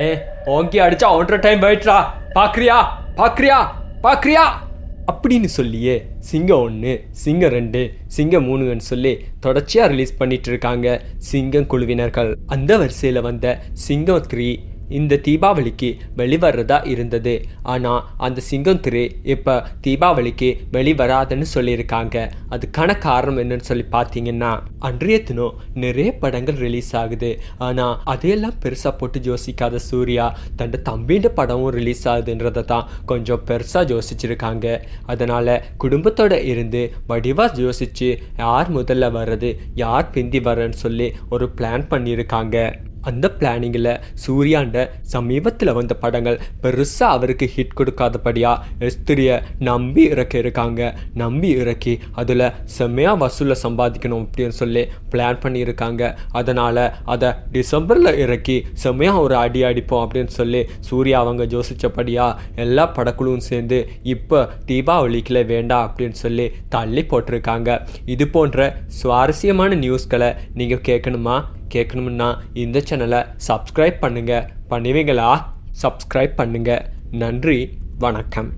ஏ ஓங்கி அடிச்சா ஒன்றரை டைம் போயிட்டுரா பாக்குறியா பாக்குறியா பாக்குறியா அப்படின்னு சொல்லியே சிங்கம் ஒன்று சிங்கம் ரெண்டு சிங்கம் மூணுன்னு சொல்லி தொடர்ச்சியாக ரிலீஸ் பண்ணிட்டு இருக்காங்க சிங்கம் குழுவினர்கள் அந்த வரிசையில் வந்த சிங்கம் த்ரீ இந்த தீபாவளிக்கு வெளிவரதா இருந்தது. ஆனால் அந்த சிங்கம் திரு இப்போ தீபாவளிக்கு வெளிவராதுன்னு சொல்லியிருக்காங்க. அதுக்கான காரணம் என்னன்னு சொல்லி பார்த்தீங்கன்னா அன்றைய தினம் நிறைய படங்கள் ரிலீஸ் ஆகுது. ஆனால் அதையெல்லாம் பெருசாக போட்டு யோசிக்காத சூர்யா தன் தம்பின்ற படமும் ரிலீஸ் ஆகுதுன்றதை தான் கொஞ்சம் பெருசாக யோசிச்சிருக்காங்க. அதனால் குடும்பத்தோடு இருந்து வடிவாக யோசித்து யார் முதல்ல வர்றது யார் பிந்தி வர்றன்னு சொல்லி ஒரு பிளான் பண்ணியிருக்காங்க. அந்த பிளானிங்கில் சூர்யாண்ட சமீபத்தில் வந்த படங்கள் பெருசாக அவருக்கு ஹிட் கொடுக்காதபடியா எஸ்திரியை நம்பி இறக்கி இருக்காங்க. நம்பி இறக்கி அதில் செம்மையாக வசூலை சம்பாதிக்கணும் அப்படின்னு சொல்லி பிளான் பண்ணியிருக்காங்க. அதனால் அதை டிசம்பரில் இறக்கி செம்மையாக ஒரு அடி அடிப்போம் அப்படின்னு சொல்லி சூர்யா அவங்க யோசித்தபடியாக எல்லா படக்குழுவும் சேர்ந்து இப்போ தீபாவளிக்கில் வேண்டாம் அப்படின்னு சொல்லி தள்ளி போட்டிருக்காங்க. இது போன்ற சுவாரஸ்யமான நியூஸ்களை நீங்கள் கேட்கணுமா? கேட்கணும்னா இந்த சேனலை சப்ஸ்கிரைப் பண்ணுங்கள் பண்ணுவீங்களா சப்ஸ்கிரைப் பண்ணுங்கள் நன்றி. வணக்கம்.